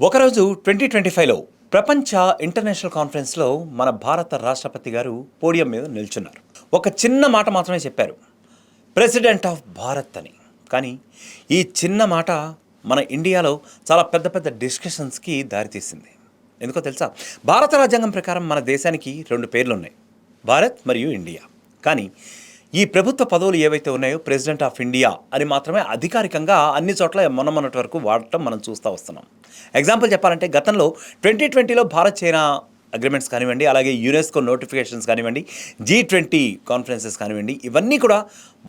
ఒకరోజు twenty twenty ఫైవ్లో ప్రపంచ ఇంటర్నేషనల్ కాన్ఫరెన్స్లో మన భారత రాష్ట్రపతి గారు పోడియం మీద నిల్చున్నారు. ఒక చిన్న మాట మాత్రమే చెప్పారు. ప్రెసిడెంట్ ఆఫ్ భారత్ అని. కానీ ఈ చిన్న మాట మన ఇండియాలో చాలా పెద్ద పెద్ద డిస్కషన్స్కి దారితీసింది. ఎందుకో తెలుసా? భారత రాజ్యాంగం ప్రకారం మన దేశానికి రెండు పేర్లు ఉన్నాయి భారత్ మరియు ఇండియా. కానీ ఈ ప్రభుత్వ పదవులు ఏవైతే ఉన్నాయో ప్రెసిడెంట్ ఆఫ్ ఇండియా అని మాత్రమే అధికారికంగా అన్ని చోట్ల మొన్న మొన్నటి వరకు వాడటం మనం చూస్తూ వస్తున్నాం. ఎగ్జాంపుల్ చెప్పాలంటే గతంలో ట్వంటీ ట్వంటీలో భారత్ చైనా అగ్రిమెంట్స్ కానివ్వండి అలాగే యునెస్కో నోటిఫికేషన్స్ కానివ్వండి జీ ట్వంటీ కాన్ఫరెన్సెస్ కానివ్వండి ఇవన్నీ కూడా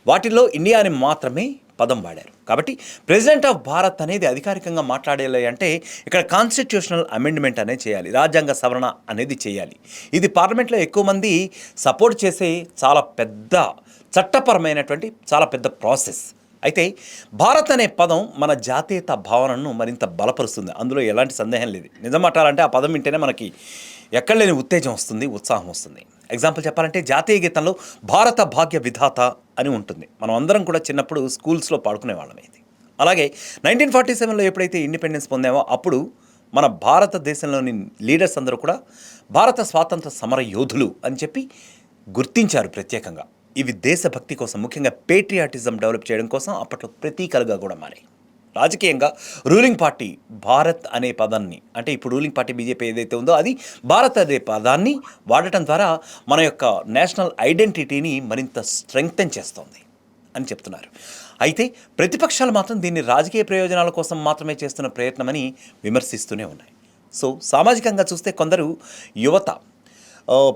వాటిల్లో ఇండియా అని మాత్రమే పదం వాడారు. కాబట్టి ప్రెసిడెంట్ ఆఫ్ భారత్ అనేది అధికారికంగా మాట్లాడేలా అంటే ఇక్కడ కాన్స్టిట్యూషనల్ అమెండ్మెంట్ అనేది చేయాలి. రాజ్యాంగ సవరణ అనేది చేయాలి. ఇది పార్లమెంట్లో ఎక్కువ మంది సపోర్ట్ చేసే చాలా పెద్ద చట్టపరమైనటువంటి చాలా పెద్ద ప్రాసెస్. అయితే భారత్ అనే పదం మన జాతీయత భావనను మరింత బలపరుస్తుంది. అందులో ఎలాంటి సందేహం లేదు. నిజం మాట్లాడాలంటే ఆ పదం వింటేనే మనకి ఎక్కడ లేని ఉత్తేజం వస్తుంది ఉత్సాహం వస్తుంది. ఎగ్జాంపుల్ చెప్పాలంటే జాతీయ గీతంలో భారత భాగ్య విధాత అని ఉంటుంది. మనం అందరం కూడా చిన్నప్పుడు స్కూల్స్లో పాడుకునే వాళ్ళం ఇది. అలాగే నైన్టీన్ ఫార్టీ సెవెన్లో ఎప్పుడైతే ఇండిపెండెన్స్ పొందామో అప్పుడు మన భారతదేశంలోని లీడర్స్ అందరూ కూడా భారత స్వాతంత్ర సమర యోధులు అని చెప్పి గుర్తించారు ప్రత్యేకంగా. ఇవి దేశభక్తి కోసం ముఖ్యంగా పేట్రియాటిజం డెవలప్ చేయడం కోసం అప్పట్లో ప్రతీకలుగా కూడా మారాయి. రాజకీయంగా రూలింగ్ పార్టీ భారత్ అనే పదాన్ని అంటే ఇప్పుడు రూలింగ్ పార్టీ బీజేపీ ఏదైతే ఉందో అది భారత్ అనే పదాన్ని వాడటం ద్వారా మన యొక్క నేషనల్ ఐడెంటిటీని మరింత స్ట్రెంగ్తెన్ చేస్తోంది అని చెప్తున్నారు. అయితే ప్రతిపక్షాలు మాత్రం దీన్ని రాజకీయ ప్రయోజనాల కోసం మాత్రమే చేస్తున్న ప్రయత్నమని విమర్శిస్తూనే ఉన్నాయి. సో సామాజికంగా చూస్తే కొందరు యువత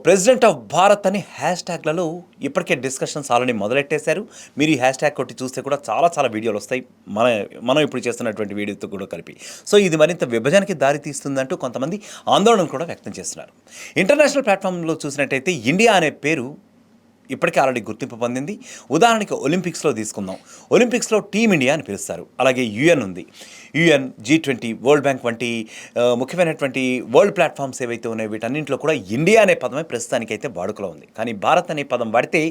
ప్రెసిడెంట్ ఆఫ్ భారత్ అని హ్యాష్ ట్యాగ్లలో ఇప్పటికే డిస్కషన్స్ ఆల్రెడీ మొదలెట్టేశారు. మీరు ఈ హ్యాష్ ట్యాగ్ కొట్టి చూస్తే కూడా చాలా చాలా వీడియోలు వస్తాయి. మన మనం ఇప్పుడు చేస్తున్నటువంటి వీడియోతో కూడా కలిపి. సో ఇది మరింత విభజనకి దారి తీస్తుందంటూ కొంతమంది ఆందోళన కూడా వ్యక్తం చేస్తున్నారు. ఇంటర్నేషనల్ ప్లాట్ఫామ్లో చూసినట్టయితే ఇండియా అనే పేరు ఇప్పటికే ఆల్రెడీ గుర్తింపు పొందింది. ఉదాహరణకి ఒలింపిక్స్లో తీసుకుందాం. ఒలింపిక్స్లో టీమిండియా అని పిలుస్తారు. అలాగే యుఎన్ ఉంది. UN G twenty world bank వంటి ముఖ్యమైనటువంటి వరల్డ్ ప్లాట్ఫామ్స్ ఏవైతే ఉన్నాయో వీటన్నింటిలో కూడా ఇండియా అనే పదమే ప్రస్తుతానికైతే వాడుకలో ఉంది. కానీ భారత్ అనే పదం వాడితే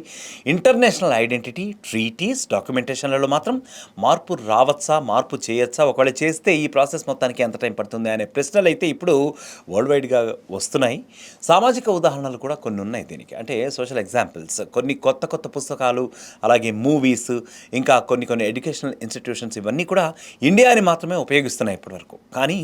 ఇంటర్నేషనల్ ఐడెంటిటీ ట్రీటీస్ డాక్యుమెంటేషన్లలో మాత్రం మార్పు రావచ్చా మార్పు చేయొచ్చా ఒకవేళ చేస్తే ఈ ప్రాసెస్ మొత్తానికి ఎంత టైం పడుతుంది అనే ప్రశ్నలు అయితే ఇప్పుడు వరల్డ్ వైడ్గా వస్తున్నాయి. సామాజిక ఉదాహరణలు కూడా కొన్ని ఉన్నాయి దీనికి. అంటే సోషల్ ఎగ్జాంపుల్స్. కొన్ని కొత్త కొత్త పుస్తకాలు అలాగే మూవీస్ ఇంకా కొన్ని కొన్ని ఎడ్యుకేషనల్ ఇన్స్టిట్యూషన్స్ ఇవన్నీ కూడా ఇండియాని మాత్రమే ఉపయోగిస్తున్నాయి ఇప్పటివరకు. కానీ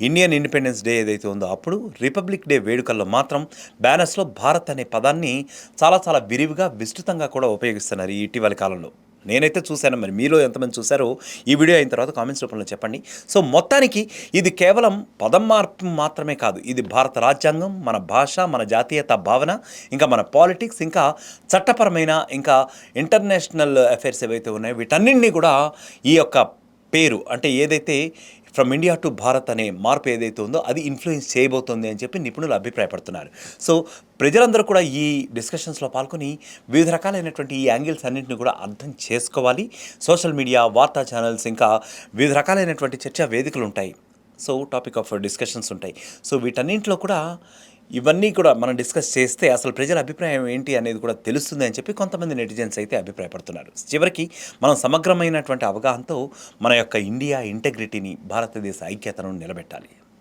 ఇండియన్ ఇండిపెండెన్స్ డే ఏదైతే ఉందో అప్పుడు రిపబ్లిక్ డే వేడుకల్లో మాత్రం బ్యానర్స్లో భారత్ అనే పదాన్ని చాలా చాలా విరివిగా విస్తృతంగా కూడా ఉపయోగిస్తున్నారు ఈ ఇటీవల కాలంలో. నేనైతే చూశాను మరి మీలో ఎంతమంది చూశారో ఈ వీడియో అయిన తర్వాత కామెంట్స్ రూపంలో చెప్పండి. సో మొత్తానికి ఇది కేవలం పదం మార్పు మాత్రమే కాదు ఇది భారత రాజ్యాంగం మన భాష మన జాతీయత భావన ఇంకా మన పాలిటిక్స్ ఇంకా చట్టపరమైన ఇంకా ఇంటర్నేషనల్ అఫైర్స్ ఏవైతే ఉన్నాయో వీటన్నింటినీ కూడా ఈ యొక్క పేరు అంటే ఏదైతే ఫ్రమ్ ఇండియా టు భారత్ అనే మార్పు ఏదైతే ఉందో అది ఇన్ఫ్లుయెన్స్ చేయబోతోంది అని చెప్పి నిపుణులు అభిప్రాయపడుతున్నారు. సో ప్రజలందరూ కూడా ఈ డిస్కషన్స్లో పాల్గొని వివిధ రకాలైనటువంటి ఈ యాంగిల్స్ అన్నింటిని కూడా అర్థం చేసుకోవాలి. సోషల్ మీడియా వార్తా ఛానల్స్ ఇంకా వివిధ రకాలైనటువంటి చర్చా వేదికలు ఉంటాయి. సో టాపిక్ ఆఫ్ డిస్కషన్స్ ఉంటాయి. సో వీటన్నింటిలో కూడా ఇవన్నీ కూడా మనం డిస్కస్ చేస్తే అసలు ప్రజల అభిప్రాయం ఏంటి అనేది కూడా తెలుస్తుంది అని చెప్పి కొంతమంది నెటిజన్స్ అయితే అభిప్రాయపడుతున్నారు. చివరికి మనం సమగ్రమైనటువంటి అవగాహనతో మన యొక్క ఇండియా ఇంటెగ్రిటీని భారతదేశ ఐక్యతను నిలబెట్టాలి.